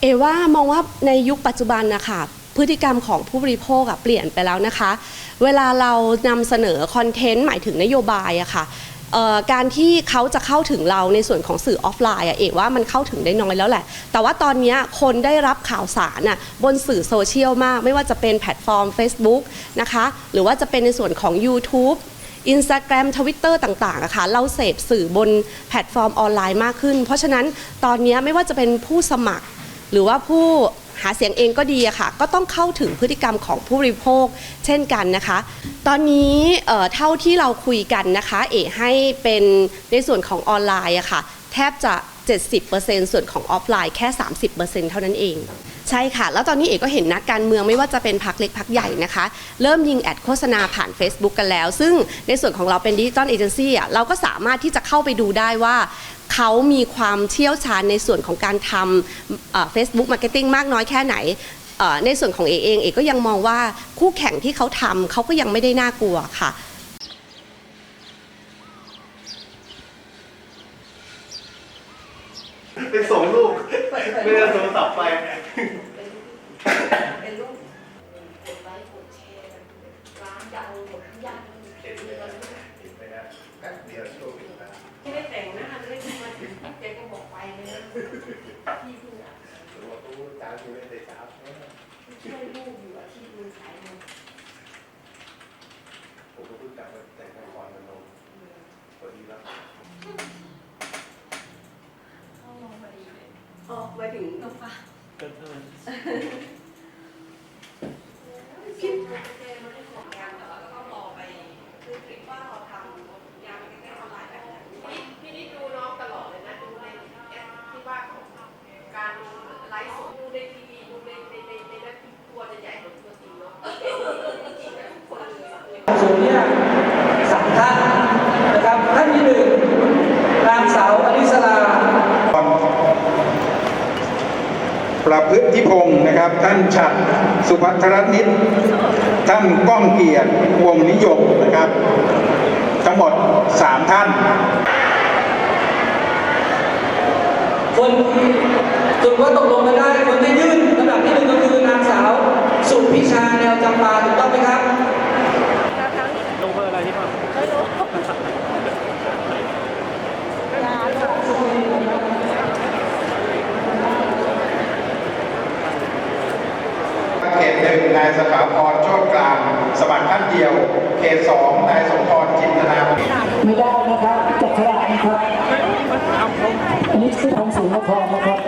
เอว่ามองว่าในยุคปัจจุบันนะคะพฤติกรรมของผู้บริโภคเปลี่ยนไปแล้วนะคะ เวลาเรานำเสนอคอนเทนต์หมายถึงนโยบายอะค่ะเอ่อการที่เขาจะเข้าถึงเราในส่วนของสื่อออฟไลน์อะเอกว่ามันเข้าถึงได้น้อยแล้วแหละ แต่ว่าตอนนี้คนได้รับข่าวสารน่ะบนสื่อโซเชียลมาก ไม่ว่าจะเป็นแพลตฟอร์ม Facebook นะคะ หรือว่าจะเป็นในส่วนของ YouTube Instagram Twitter ต่างๆะค่ะเราเสพสื่อบนแพลตฟอร์มออนไลน์มากขึ้น เพราะฉะนั้นตอนนี้ไม่ว่าจะเป็นผู้สมัคร หรือว่าผู้หาเสียงเองก็ดีอะค่ะ ก็ต้องเข้าถึงพฤติกรรมของผู้บริโภคเช่นกันนะคะ ตอนนี้เอ่อเท่าที่เราคุยกันนะคะ เอให้เป็นในส่วนของออนไลน์อะค่ะ แทบจะ 70%ส่วนของออฟไลน์แค่ 30%เท่านั้นเอง ใช่ค่ะ แล้วตอนนี้เอกก็เห็นนักการเมืองไม่ว่าจะเป็นพักเล็กพักใหญ่นะคะ เริ่มยิงแอดโฆษณาผ่าน Facebook กันแล้ว ซึ่งในส่วนของเราเป็นดิจิตอลเอเจนซี่อะเราก็สามารถที่จะเข้าไปดูได้ว่าเขามีความเชี่ยวชาญในส่วนของการทำเฟซบุ๊กมาร์เก็ตติ้งมากน้อยแค่ไหนในส่วนของเอกเองเอกก็ยังมองว่าคู่แข่งที่เขาทำเขาก็ยังไม่ได้น่ากลัวค่ะ เป็นส่งลูกไม่ได้โทรศัพท์ไป เป็นรูปกดไลค์กดแชร์ร้านดังหมดทุกอย่างเห็นไหมนะเห็นไหมนะแป๊บเดียวโชว์เป็นนะไม่ได้แต่งหน้าไม่ได้ทำมาถึงแกก็บอกไปเลยนะพี่เพิ่อะหรือว่าตู้จ้าที่ไม่ได้จ้าช่วยลูกอยู่อะที่ดูสายมันผะดูในแอปที่ว่าของการไลฟ์สดดูในทีวีดูในในในในนั้นตัวจะใหญ่กว่าตัวจริงเนาะจริงๆทุกคนเลย ส่วนเนี้ยสามท่านนะครับ ท่านที่หนึ่งนางสาวอลิสลา ประพฤติพงศ์นะครับ ท่านฉัดสุภัทรนิตท่านก้องเกียรติวงนิยมนะครับ ทั้งหมดสามท่าน คนจนว่าตกลงกันได้ คนที่ยื่นลำดับที่หนึ่งก็คือนางสาว สุพิชาแนวจำปาถูกต้องไหมครับ ลงเบอร์อะไรที่พ่อ เขตห นายสถาพรโชตกลาง สมัครท่านเดียว เขตสองนายสมพรจินตนาไม่ได้นะครับจับฉลากนะครับอันนี้คือทางสูงนครนะครับ